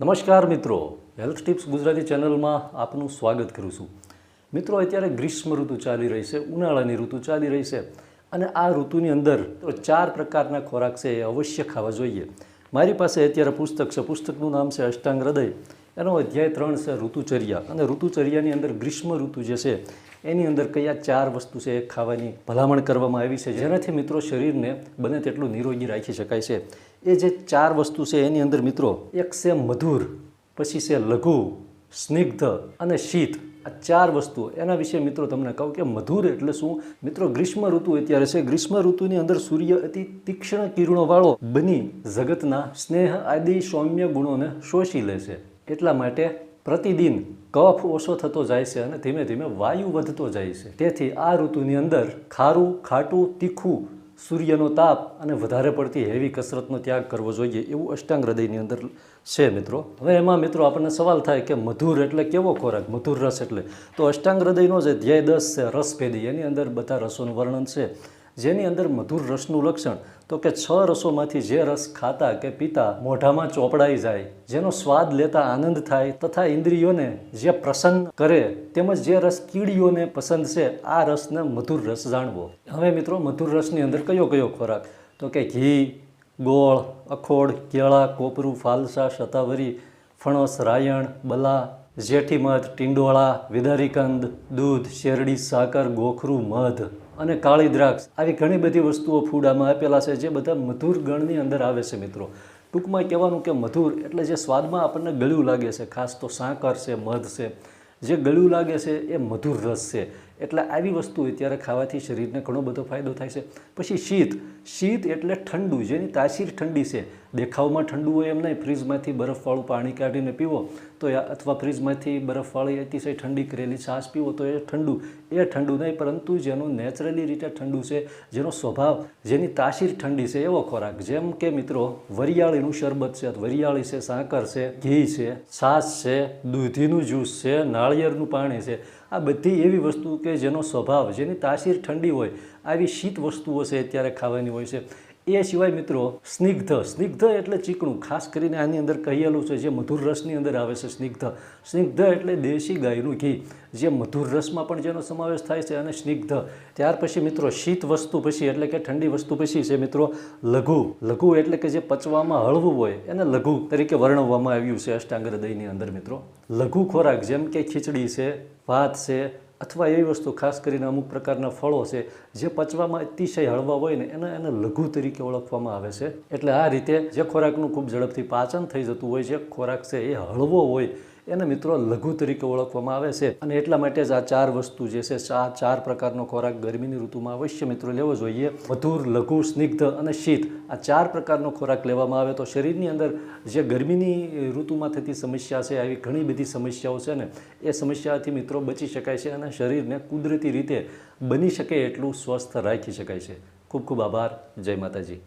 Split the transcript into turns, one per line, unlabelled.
નમસ્કાર મિત્રો. Health tips Gujarati ચેનલમાં આપનું સ્વાગત કરું છું. મિત્રો, અત્યારે ગ્રીષ્મ ઋતુ ચાલી રહી છે, ઉનાળાની ઋતુ ચાલી રહી છે અને આ ઋતુની અંદર ચાર પ્રકારના ખોરાક છે એ અવશ્ય ખાવા જોઈએ. મારી પાસે અત્યારે પુસ્તક છે. પુસ્તકનું નામ છે અષ્ટાંગ હૃદય. એનો અધ્યાય ત્રણ છે, ઋતુચર્યા. અને ઋતુચર્યાની અંદર ગ્રીષ્મ ઋતુ જે છે, એની અંદર કયા ચાર વસ્તુ છે એ ખાવાની ભલામણ કરવામાં આવી છે. જેનાથી મિત્રો શરીરને બને તેટલું નિરોગી રાખી શકાય છે. એ જે ચાર વસ્તુ છે એની અંદર મિત્રો, એક છે મધુર, પછી છે લઘુ, સ્નિગ્ધ અને શીત. આ ચાર વસ્તુ. એના વિશે મિત્રો તમને કહું કે મધુર એટલે શું? મિત્રો, ગ્રીષ્મ ઋતુ અત્યારે છે. ગ્રીષ્મ ઋતુની અંદર સૂર્ય અતિ તીક્ષ્ણ કિરણોવાળો બની જગતના સ્નેહ આદિ સૌમ્ય ગુણોને શોષી લે છે. એટલા માટે? પ્રતિદિન કફ ઓછો થતો જાય છે અને ધીમે ધીમે વાયુ વધતો જાય છે. તેથી આ ઋતુની અંદર ખારું, ખાટું, તીખું, સૂર્યનો તાપ અને વધારે પડતી હેવી કસરતનો ત્યાગ કરવો જોઈએ એવું અષ્ટાંગ હૃદયની અંદર છે મિત્રો. હવે એમાં મિત્રો આપણને સવાલ થાય કે મધુર એટલે કેવો ખોરાક? મધુર રસ એટલે. તો અષ્ટાંગ હૃદયનો જે ધ્યેય દસ છે રસભેદી એની અંદર બધા રસોનું વર્ણન છે. જેની અંદર મધુર રસનું લક્ષણ, તો કે છ રસોમાંથી જે રસ ખાતા કે પીતા મોઢામાં ચોપડાઈ જાય, જેનો સ્વાદ લેતા આનંદ થાય, તથા ઇન્દ્રિયોને જે પ્રસન્ન કરે, તેમજ જે રસ કીડીઓને પસંદ છે, આ રસને મધુર રસ જાણવો. હવે મિત્રો, મધુર રસની અંદર કયો કયો ખોરાક? તો કે ઘી, ગોળ, અખોડ, કેળા, કોપરું, ફાલસા, શતાવરી, ફણસ, રાયણ, બલા, જેઠી મધ, ટીંડોળા વિદારીકંદ દૂધ, શેરડી, સાકર, ગોખરું, મધ. અને કાળી દ્રાક્ષ. આવી ઘણી બધી વસ્તુઓ ફૂડામાં આપેલા છે, જે બધા મધુર ગણની અંદર આવે છે મિત્રો. ટૂંકમાં કહેવાનું કે મધુર એટલે જે સ્વાદમાં આપણને ગળ્યું લાગે છે, ખાસ તો સાકર છે, મધ છે. જે ગળ્યું લાગે છે એ મધુર રસ છે. એટલે આવી વસ્તુ અત્યારે ખાવાથી શરીરને ઘણો બધો ફાયદો થાય છે. પછી શીત શીત એટલે ઠંડુ, જેની તાસીર ઠંડી છે. દેખાવમાં ઠંડુ હોય એમ નહીં, ફ્રીજમાંથી બરફવાળું પાણી કાઢીને પીવો તો અથવા ફ્રીજમાંથી બરફવાળી અતિશય ઠંડી કરેલી છાશ પીવો તો એ ઠંડુ. એ ઠંડુ નહીં, પરંતુ જેનું નેચરલી રીતે ઠંડુ છે, જેનો સ્વભાવ, જેની તાસીર ઠંડી છે, એવો ખોરાક. જેમ કે મિત્રો, વરિયાળીનું શરબત છે વરિયાળી છે, સાકર છે, ઘી છે, છાશ છે, દૂધીનું જ્યુસ છે, નાળિયેરનું પાણી છે. આ બધી એવી વસ્તુ કે જેનો સ્વભાવ, જેની તાસીર ઠંડી હોય, આવી શીત વસ્તુઓ છે અત્યારે ખાવાની હોય છે. એ સિવાય મિત્રો, સ્નિગ્ધ. સ્નિગ્ધ એટલે ચીકણું. ખાસ કરીને આની અંદર કહેલું છે, જે મધુર રસની અંદર આવે છે સ્નિગ્ધ. સ્નિગ્ધ એટલે દેશી ગાયનું ઘી, જે મધુર રસમાં પણ જેનો સમાવેશ થાય છે અને સ્નિગ્ધ. ત્યાર પછી મિત્રો, શીત વસ્તુ પછી એટલે કે ઠંડી વસ્તુ પછી છે મિત્રો, લઘુ. લઘુ એટલે કે જે પચવામાં હળવું હોય, એને લઘુ તરીકે વર્ણવવામાં આવ્યું છે અષ્ટાંગ હૃદયની અંદર મિત્રો. લઘુ ખોરાક, જેમ કે ખીચડી છે, ભાત છે અથવા એવી વસ્તુ ખાસ કરીને અમુક પ્રકારના ફળો છે, જે પચવામાં અતિશય હળવા હોય ને એને એને લઘુ તરીકે ઓળખવામાં આવે છે. એટલે આ રીતે જે ખોરાકનું ખૂબ ઝડપથી પાચન થઈ જતું હોય, જે ખોરાક છે એ હળવો હોય એને મિત્રો લઘુ તરીકે ઓળખવામાં આવે છે. અને એટલા માટે જ આ ચાર વસ્તુ જે છે આ ચાર પ્રકારનો ખોરાક ગરમીની ઋતુમાં અવશ્ય મિત્રો લેવો જોઈએ. મધુર, લઘુ, સ્નિગ્ધ અને શીત આ ચાર પ્રકારનો ખોરાક લેવામાં આવે તો શરીરની અંદર જે ગરમીની ઋતુમાં થતી સમસ્યા છે, આવી ઘણી બધી સમસ્યાઓ છે ને, એ સમસ્યાથી મિત્રો બચી શકાય છે અને શરીરને કુદરતી રીતે બની શકે એટલું સ્વસ્થ રાખી શકાય છે. ખૂબ ખૂબ આભાર. જય માતાજી.